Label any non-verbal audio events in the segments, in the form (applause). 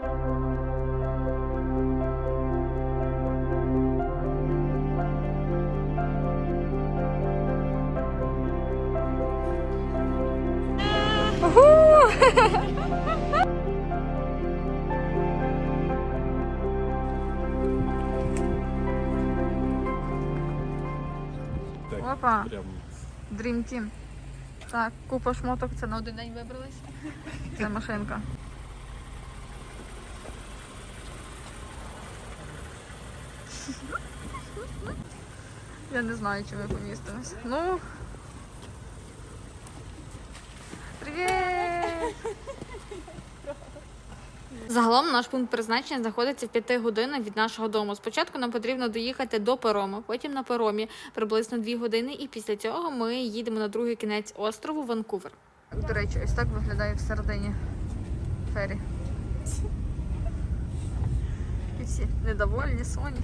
Опа. Dream Team. Так, купа шмоток, це на один день вибрались. Це машинка. Я не знаю, чи ми помістимось. Ну. Привіт! Загалом наш пункт призначення знаходиться в 5 годинах від нашого дому. Спочатку нам потрібно доїхати до парому, потім на паромі приблизно 2 години, і після цього ми їдемо на другий кінець острову Ванкувер. До речі, ось так виглядає всередині фері. І всі недовольні, соні.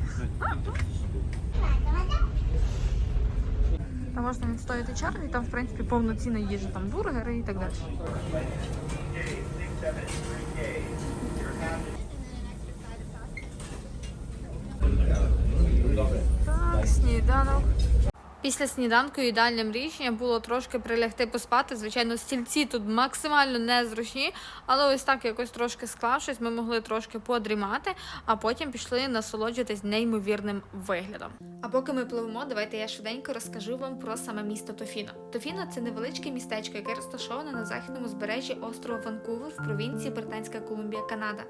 Там що він стоїть і там, в принципі, повноцінна їжа, там бургери і так далі. Так, сніданок. Після сніданку ідеальним рішенням було трошки прилягти поспати. Звичайно, стільці тут максимально незручні, але ось так якось трошки склавшись, ми могли трошки подрімати, а потім пішли насолоджуватись неймовірним виглядом. А поки ми пливемо, давайте я швиденько розкажу вам про саме місто Тофіно. Тофіно це невеличке містечко, яке розташоване на західному збережжі острова Ванкувер в провінції Британська Колумбія, Канада.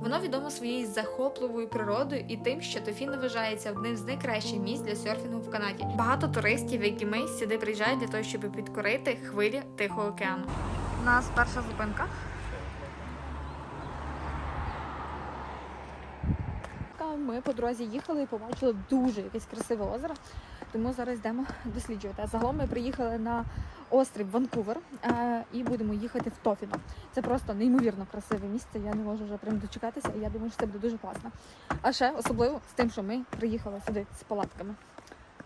Воно відомо своєю захопливою природою і тим, що Тофіно вважається одним з найкращих місць для серфінгу в Канаді. Багато туристів, як і ми, сюди приїжджають для того, щоб підкорити хвилі Тихого океану. У нас перша зупинка. Ми по дорозі їхали і побачили дуже якесь красиве озеро, тому зараз йдемо досліджувати. А загалом ми приїхали на острів Ванкувер е, і будемо їхати в Тофіно. Це просто неймовірно красиве місце. Я не можу вже прям дочекатися, і я думаю, що це буде дуже класно. А ще особливо з тим, що ми приїхали сюди з палатками.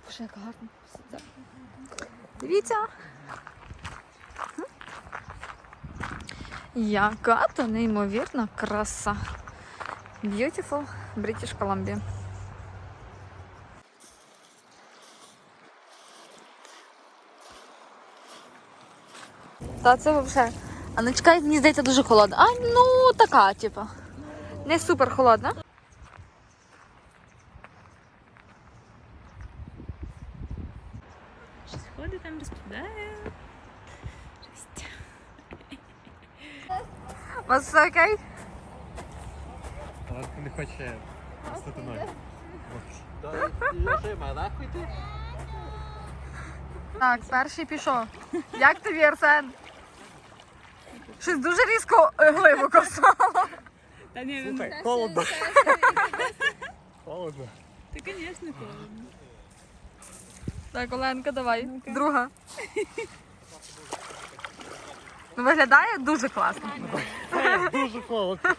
Боже, як гарно. Дивіться. Яка то неймовірна краса. Beautiful British Columbia. Та це взагалі. А ну чекай, мені здається, дуже холодна. А ну така, типа. Не супер холодна. Все окей? але не хоче стати ноги. Так, перший пішов. Як тобі, Арсен? Щось дуже різко е, глибоко стало. Та ні, він... Слухай, холодно. (laughs) Холодно. Та, звісно, холодно. Так, Оленка, давай. Друга. Ну, виглядає дуже класно. Дуже холодно.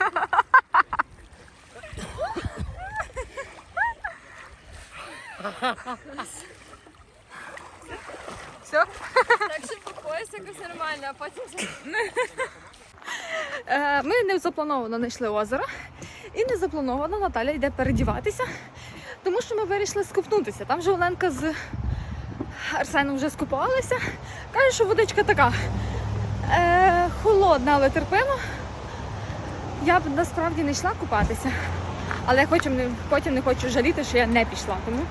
Все? Так що по якось нормально, а потім Е, Ми не заплановано знайшли озеро. І не заплановано Наталя йде передіватися, тому що ми вирішили скупнутися. Там же Оленка з Арсеном вже скупалися. Каже, що водичка така холодна, але терпима. Я б насправді не йшла купатися, але я не, потім не хочу жаліти, що я не пішла. Тому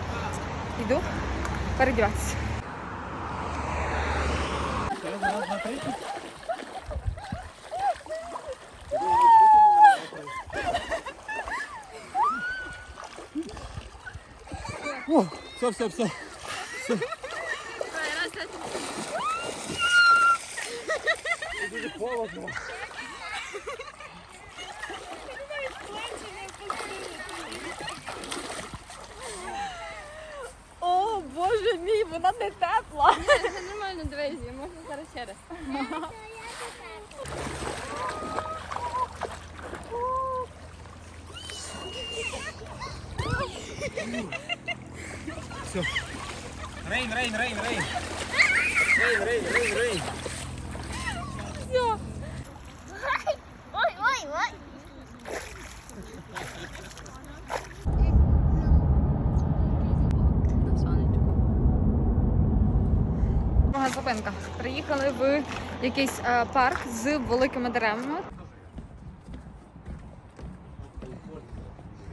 йду передіватися. Все, все, все. Дуже. О, боже мій, вона не тепла. Це нормально, дивись, можна зараз ще раз. Rain, rain, rain. Rain, rain, rain, rain. Ой, зупинка. Приїхали в якийсь е, парк з великими деревами.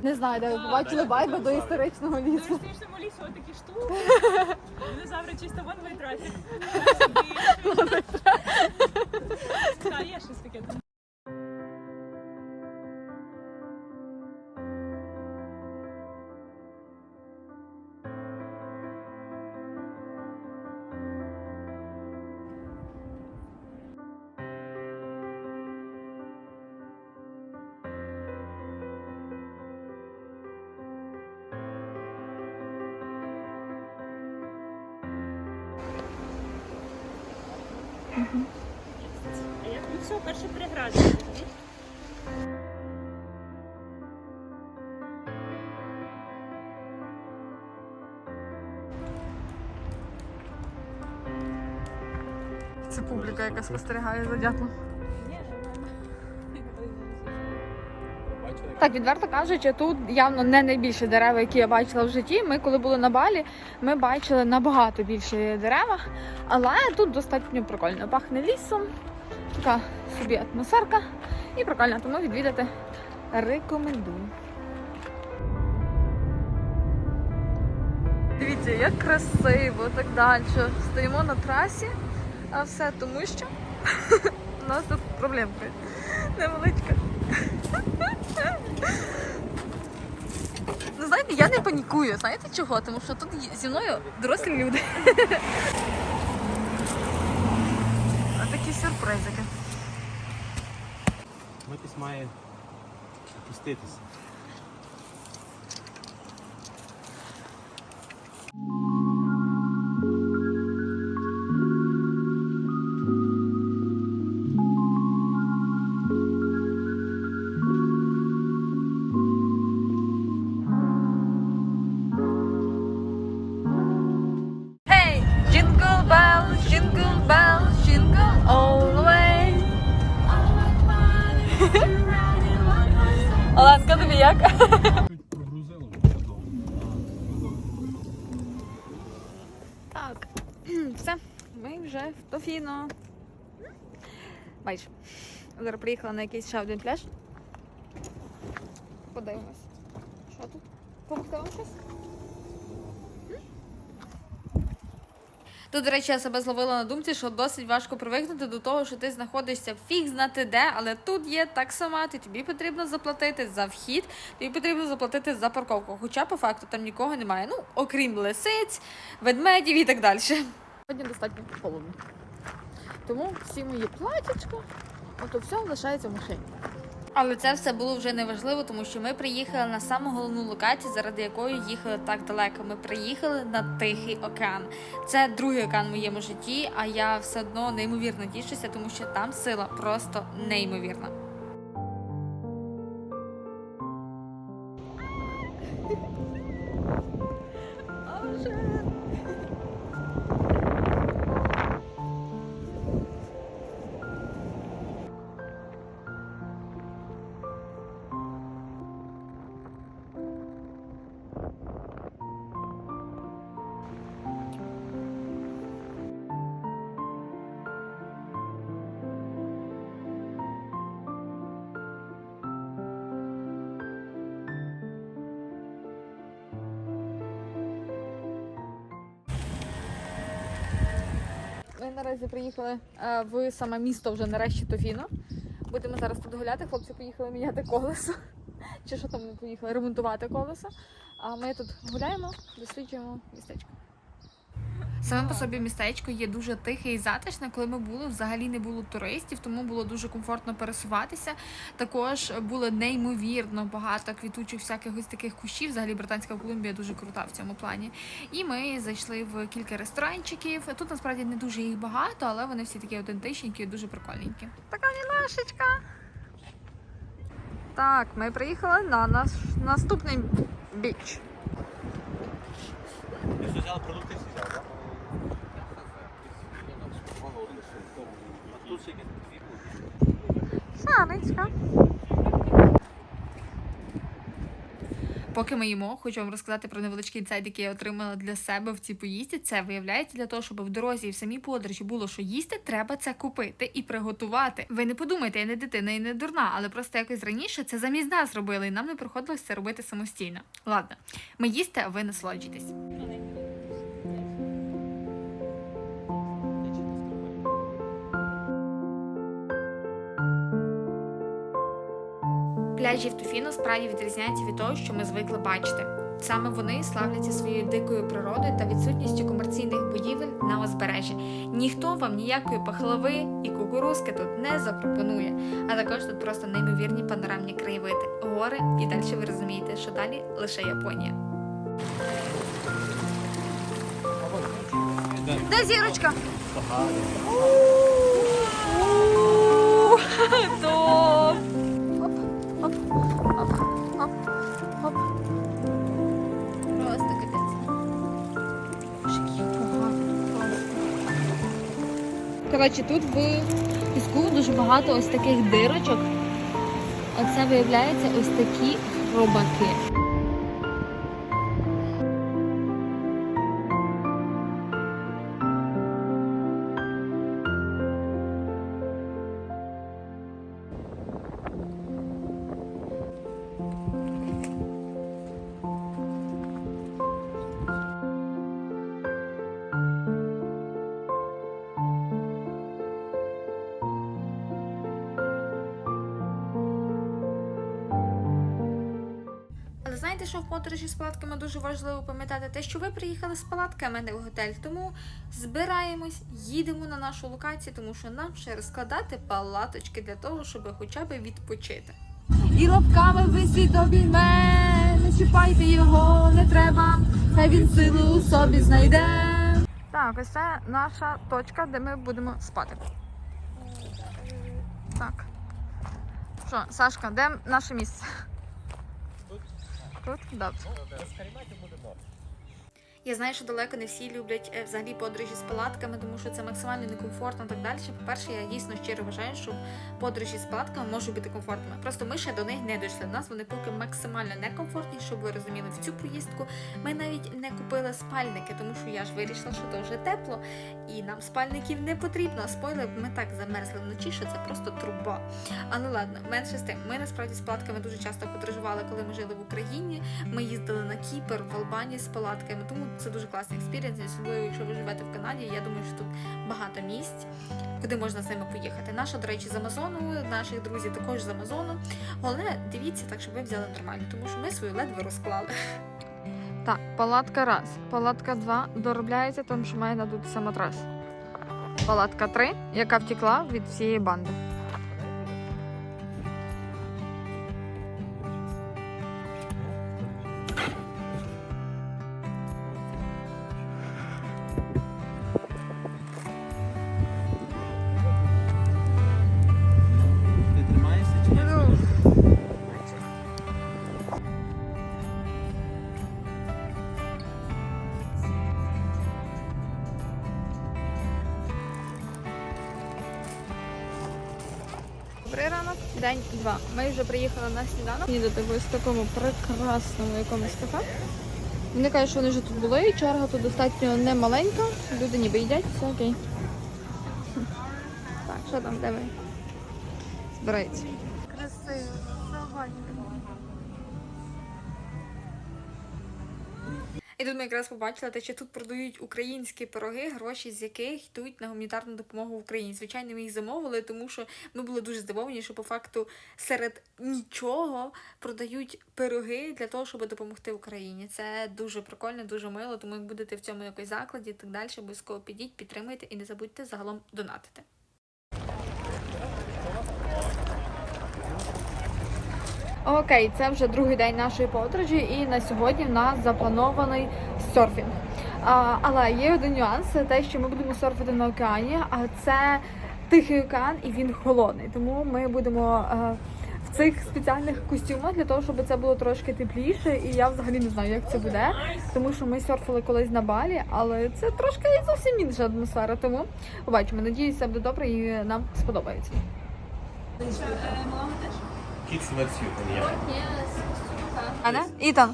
Не знаю, де ви побачили байби до історичного В лісу. історичному лісу отакі штуки. (laughs) Динозаври чисто вон витратять. Так, є щось таке. А як ну все, перше переграти. Це публіка, яка спостерігає за дятлом. Так, відверто кажучи, тут явно не найбільше дерева, які я бачила в житті. Ми, коли були на балі, ми бачили набагато більше дерева, але тут достатньо прикольно. Пахне лісом, така собі атмосферка і прикольно, тому відвідати рекомендую. Дивіться, як красиво, так далі. Стоїмо на трасі, а все тому, що (laughs) у нас тут проблемка невеличка. Ну, знаєте, я не панікую. Знаєте чого? Тому що тут зі мною дорослі люди. А такі сюрпризики. Митись має опуститися. Бачиш, зараз приїхала на якийсь ще один пляж. Подивимось. Що тут? Помогти вам щось? Тут, до речі, я себе зловила на думці, що досить важко привикнути до того, що ти знаходишся фіг знати де, але тут є таксомат, і тобі потрібно заплатити за вхід, тобі потрібно заплатити за парковку. Хоча по факту там нікого немає. Ну, окрім лисиць, ведмедів і так далі. Сьогодні достатньо холодно. Тому всі мої платічка, ото все лишається в машині. Але це все було вже неважливо, тому що ми приїхали на саму головну локацію, заради якої їхали так далеко. Ми приїхали на Тихий океан. Це другий океан в моєму житті, а я все одно неймовірно тішуся, тому що там сила просто неймовірна. Наразі приїхали е, в саме місто вже нарешті Тофіно. Будемо зараз тут гуляти. Хлопці поїхали міняти колесо. Чи що там вони поїхали ремонтувати колесо. А ми тут гуляємо, досліджуємо містечко. Саме по собі містечко є дуже тихе і затишне. Коли ми були, взагалі не було туристів, тому було дуже комфортно пересуватися. Також було неймовірно багато квітучих всяких ось таких кущів. Взагалі Британська Колумбія дуже крута в цьому плані. І ми зайшли в кілька ресторанчиків. Тут насправді не дуже їх багато, але вони всі такі автентичненькі і дуже прикольненькі. Така мілашечка. Так, ми приїхали на наш наступний біч. Взяла продукти всі взяв, так? А тут ще якісь дві Санечка. Поки ми їмо, хочу вам розказати про невеличкий інсайт, який я отримала для себе в цій поїздці. Це виявляється для того, щоб в дорозі і в самій подорожі було що їсти, треба це купити і приготувати. Ви не подумайте, я не дитина і не дурна, але просто якось раніше це замість нас робили, і нам не приходилось це робити самостійно. Ладно, ми їсти, а ви насолоджуйтесь. Пляжі в Туфіно справді відрізняються від того, що ми звикли бачити. Саме вони славляться своєю дикою природою та відсутністю комерційних будівель на узбережжі. Ніхто вам ніякої пахлави і кукурузки тут не запропонує. А також тут просто неймовірні панорамні краєвиди, гори, і далі ви розумієте, що далі лише Японія. Де зірочка? Коротше, тут в піску дуже багато ось таких дирочок. Оце виявляється ось такі хробаки. Що в подорожі з палатками дуже важливо пам'ятати те, що ви приїхали з палатками а не в готель. Тому збираємось, їдемо на нашу локацію, тому що нам ще розкладати палаточки для того, щоб хоча б відпочити. І лапками висить обійме, не чіпайте його, не треба, хай він силу у собі знайде. Так, ось це наша точка, де ми будемо спати. Так. Що, Сашка, де наше місце? Тут? Добре. Я знаю, що далеко не всі люблять е, взагалі подорожі з палатками, тому що це максимально некомфортно і так далі. По-перше, я дійсно щиро вважаю, що подорожі з палатками можуть бути комфортними. Просто ми ще до них не дійшли. У нас вони поки максимально некомфортні, щоб ви розуміли в цю поїздку. Ми навіть не купили спальники, тому що я ж вирішила, що то вже тепло, і нам спальників не потрібно. Спойлер, ми так замерзли вночі, що це просто труба. Але ладно, менше з тим. Ми насправді з палатками дуже часто подорожували, коли ми жили в Україні. Ми їздили на Кіпр, в Албанії з палатками, тому це дуже класний експірієнс, особливо якщо ви живете в Канаді. Я думаю, що тут багато місць, куди можна з ними поїхати. Наша, до речі, з Амазону, наших друзів також з Амазону. Головне, дивіться так, щоб ви взяли нормально, тому що ми свою ледве розклали. Так, палатка раз. Палатка два доробляється, тому що має надутися матрас. Палатка три, яка втекла від всієї банди. Ранок, день два. Ми вже приїхали на сніданок. Їдете в ось такому прекрасному якомусь кафе. Вони кажуть, що вони вже тут були, і черга тут достатньо не маленька. Люди ніби їдять, все окей. Так, що там, де ви? Збирається. Ми якраз побачили, те, що тут продають українські пироги, гроші з яких йдуть на гуманітарну допомогу в Україні. Звичайно, ми їх замовили, тому що ми були дуже здивовані, що по факту серед нічого продають пироги для того, щоб допомогти Україні. Це дуже прикольно, дуже мило. Тому як будете в цьому якось закладі і так далі, обов'язково підіть, підтримайте і не забудьте загалом донатити. Окей, це вже другий день нашої подорожі, і на сьогодні в нас запланований серфінг. А, але є один нюанс, те, що ми будемо серфити на океані, а це тихий океан і він холодний. Тому ми будемо е, в цих спеціальних костюмах для того, щоб це було трошки тепліше. І я взагалі не знаю, як це буде, тому що ми серфили колись на балі, але це трошки зовсім інша атмосфера. Тому побачимо. Надіюся, буде добре і нам сподобається. Kids wetsuit you, є. Аня? Ітан.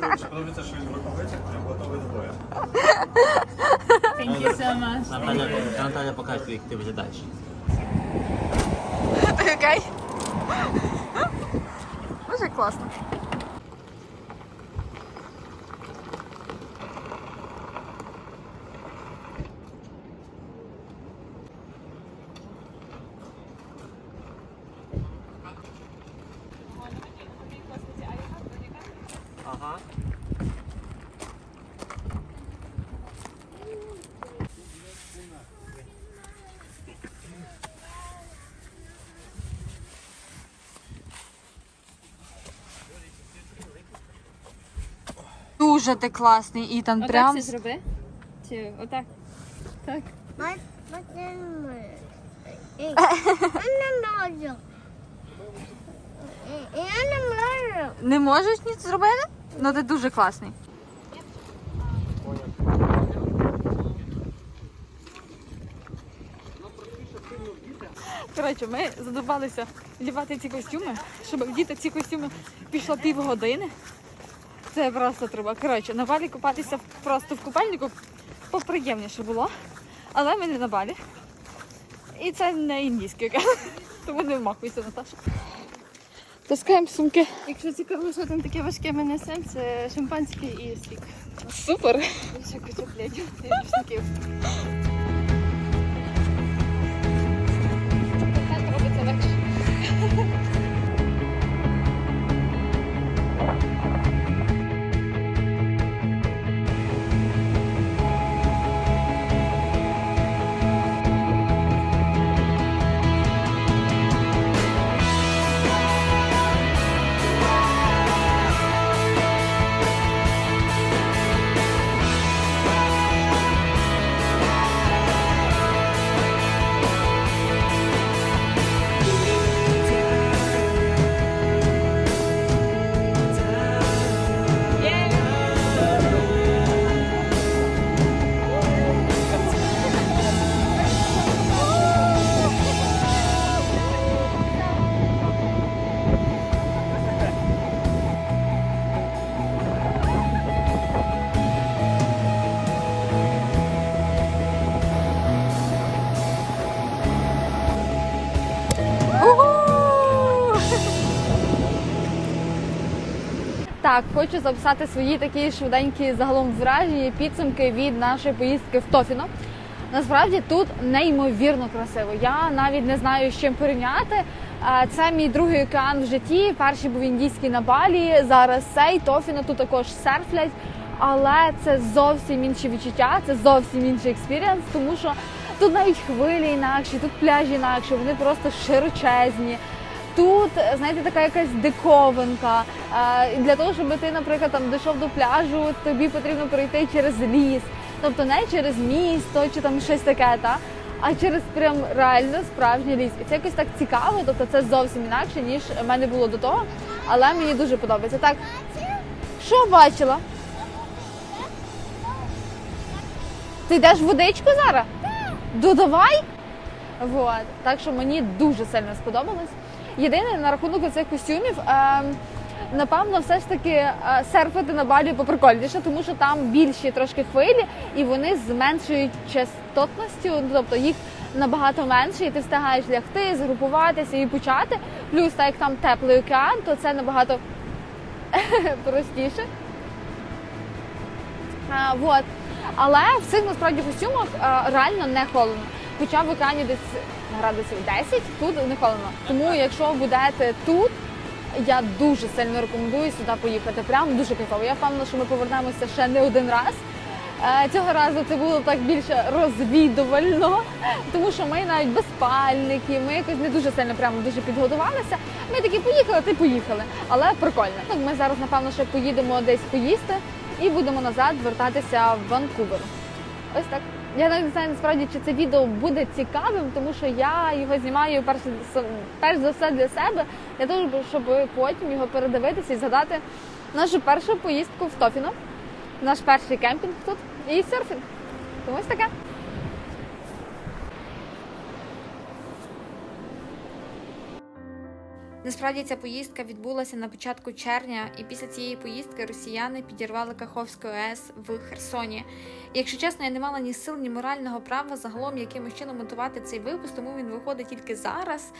Якщо подобається, що він в рукавицях, то готовий до бою. Наталя, Наталя покаже, як ти виглядаєш. Окей? Дуже класно. Дуже ти класний, Ітан. Отак Прям. все зроби. Чи отак? Так. Не можеш ніч зробити? Ну ти дуже класний. Коротше, ми задобалися вдівати ці костюми, щоб вдіти ці костюми пішло півгодини. Це просто треба. Коротше, на балі купатися просто в купальнику поприємніше було. Але ми не на балі. І це не індійський океан. (laughs) Тому не вмахуйся, Наташа. Таскаємо сумки. Якщо цікаво, що там таке важке ми несемо, це шампанське і стік. Супер. Ще куча пледів (laughs) хочу записати свої такі швиденькі загалом враження, підсумки від нашої поїздки в Тофіно. Насправді тут неймовірно красиво. Я навіть не знаю, з чим порівняти. Це мій другий океан в житті. Перший був індійський на Балі. Зараз цей Тофіно тут також серфлять. Але це зовсім інші відчуття, це зовсім інший експірієнс, тому що тут навіть хвилі інакші, тут пляжі інакші, вони просто широчезні. Тут, знаєте, така якась диковинка. І Для того, щоб ти, наприклад, там дійшов до пляжу, тобі потрібно пройти через ліс. Тобто не через місто чи там щось таке, та? а через прям реально справжній ліс. І це якось так цікаво, тобто це зовсім інакше, ніж в мене було до того. Але мені дуже подобається. Так, що бачила? Ти йдеш в водичку зараз? Додавай? Вот. Так що мені дуже сильно сподобалось. Єдине на рахунок цих костюмів, е, напевно, все ж таки е, серфити на балі поприкольніше, тому що там більші трошки хвилі, і вони зменшують частотності, ну, тобто їх набагато менше, і ти встигаєш лягти, згрупуватися і почати. Плюс, так як там теплий океан, то це набагато (laughs) простіше. А, вот. Але в цих насправді костюмах а, реально не холодно. Хоча в океані десь градусів 10, тут не холодно. Тому якщо будете тут, я дуже сильно рекомендую сюди поїхати. Прям дуже кайфово. Я впевнена, що ми повернемося ще не один раз. Е, Цього разу це було так більше розвідувально, тому що ми навіть без спальників, ми якось не дуже сильно прямо дуже підготувалися. Ми такі поїхали, ти поїхали. Але прикольно. Так, Ми зараз, напевно, ще поїдемо десь поїсти і будемо назад вертатися в Ванкувер. Ось так. Я навіть не знаю насправді, чи це відео буде цікавим, тому що я його знімаю перш, перш за все для себе, для того, щоб потім його передивитися і згадати нашу першу поїздку в Тофіно, наш перший кемпінг тут і серфінг. Тому ось таке. Насправді ця поїздка відбулася на початку червня, і після цієї поїздки росіяни підірвали Каховську АЕС в Херсоні. Якщо чесно, я не мала ні сил, ні морального права загалом якимось чином монтувати цей випуск, тому він виходить тільки зараз.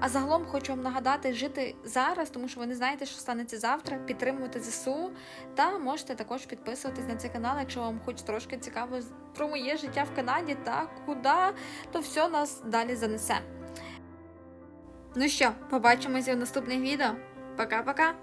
А загалом хочу вам нагадати жити зараз, тому що ви не знаєте, що станеться завтра, підтримувати ЗСУ. Та можете також підписуватись на цей канал, якщо вам хоч трошки цікаво про моє життя в Канаді та куди то все нас далі занесе. Ну що, побачимося в наступних відео. Пока-пока!